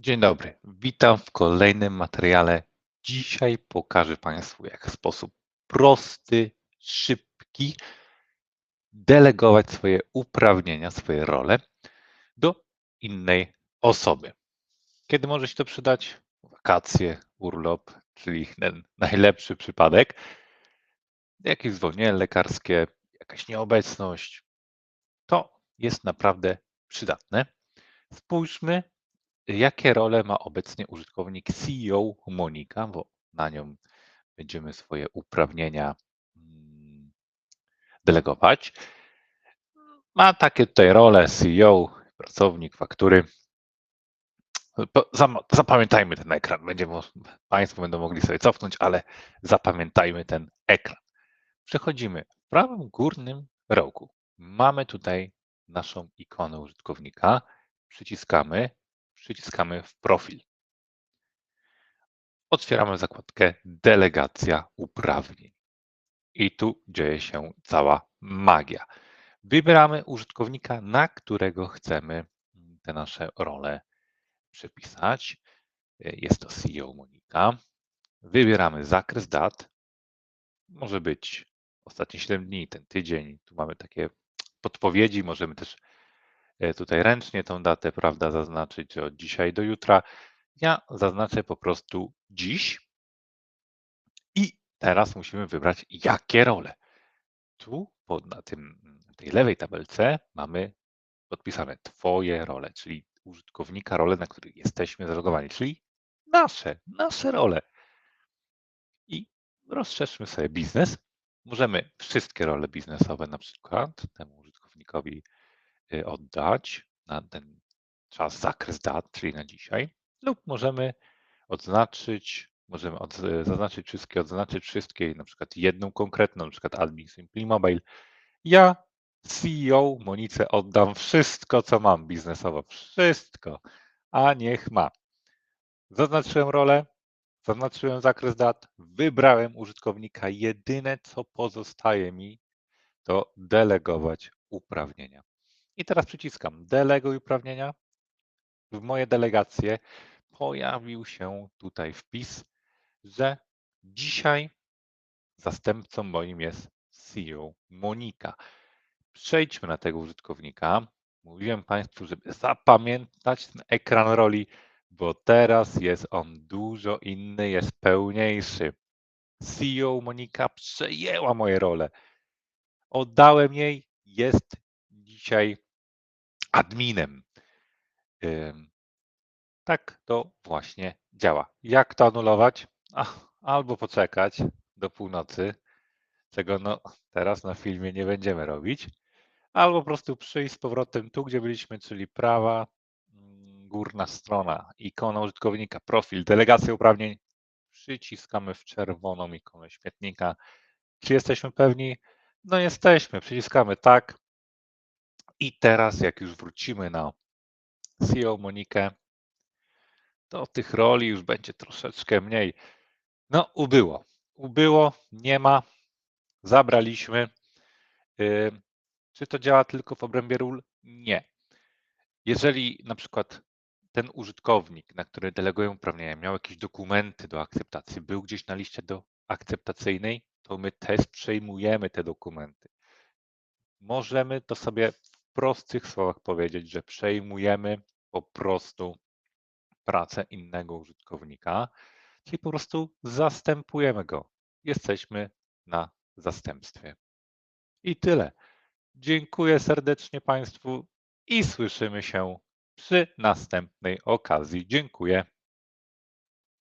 Dzień dobry, witam w kolejnym materiale. Dzisiaj pokażę Państwu, jak w sposób prosty, szybki delegować swoje uprawnienia, swoje role do innej osoby. Kiedy może się to przydać? Wakacje, urlop, czyli ten najlepszy przypadek. Jakieś zwolnienie lekarskie, jakaś nieobecność. To jest naprawdę przydatne. Spójrzmy, jakie role ma obecnie użytkownik CEO Monika, bo na nią będziemy swoje uprawnienia mm, delegować. Ma takie tutaj role CEO, pracownik, faktury. Zapamiętajmy ten ekran. Będziemy, Państwo będą mogli sobie cofnąć, ale zapamiętajmy ten ekran. Przechodzimy w prawym górnym rogu. Mamy tutaj naszą ikonę użytkownika. Przyciskamy przyciskamy w profil. Otwieramy zakładkę Delegacja uprawnień. I tu dzieje się cała magia. Wybieramy użytkownika, na którego chcemy te nasze role przepisać. Jest to CEO Monika. Wybieramy zakres dat. Może być ostatnie 7 dni, ten tydzień. Tu mamy takie podpowiedzi. Możemy też tutaj ręcznie tą datę, prawda, zaznaczyć od dzisiaj do jutra. Ja zaznaczę po prostu dziś i teraz musimy wybrać jakie role. Tu pod, na tym, tej lewej tabelce mamy podpisane Twoje role, czyli użytkownika role, na których jesteśmy zalogowani, czyli nasze, nasze role. I rozszerzmy sobie biznes. Możemy wszystkie role biznesowe na przykład temu użytkownikowi oddać na ten czas zakres dat, czyli na dzisiaj, lub możemy odznaczyć, możemy od, zaznaczyć wszystkie, odznaczyć wszystkie, na przykład jedną konkretną, na przykład admin Simply Mobile. Ja CEO Monice oddam wszystko, co mam biznesowo, wszystko, a niech ma. Zaznaczyłem rolę, zaznaczyłem zakres dat, wybrałem użytkownika. Jedyne, co pozostaje mi, to delegować uprawnienia. I teraz przyciskam deleguj uprawnienia. W moje delegacje pojawił się tutaj wpis, że dzisiaj zastępcą moim jest CEO Monika. Przejdźmy na tego użytkownika. Mówiłem Państwu, żeby zapamiętać ten ekran roli, bo teraz jest on dużo inny, jest pełniejszy. CEO Monika przejęła moje role. Oddałem jej, jest dzisiaj adminem. Tak to właśnie działa. Jak to anulować? Albo poczekać do północy, czego no teraz na filmie nie będziemy robić, albo po prostu przyjść z powrotem tu, gdzie byliśmy, czyli prawa mm, górna strona, ikona użytkownika, profil, delegacja uprawnień. Przyciskamy w czerwoną ikonę śmietnika. Czy jesteśmy pewni? No jesteśmy. Przyciskamy tak, i teraz, jak już wrócimy na CEO Monikę, to tych roli już będzie troszeczkę mniej. No, ubyło. Ubyło, nie ma, zabraliśmy. Czy to działa tylko w obrębie ról? Nie. Jeżeli na przykład ten użytkownik, na który deleguję uprawnienia, miał jakieś dokumenty do akceptacji, był gdzieś na liście do akceptacyjnej, to my też przejmujemy te dokumenty. Możemy to sobie prostych słowach powiedzieć, że przejmujemy po prostu pracę innego użytkownika, czyli po prostu zastępujemy go. Jesteśmy na zastępstwie. I tyle. Dziękuję serdecznie Państwu i słyszymy się przy następnej okazji. Dziękuję.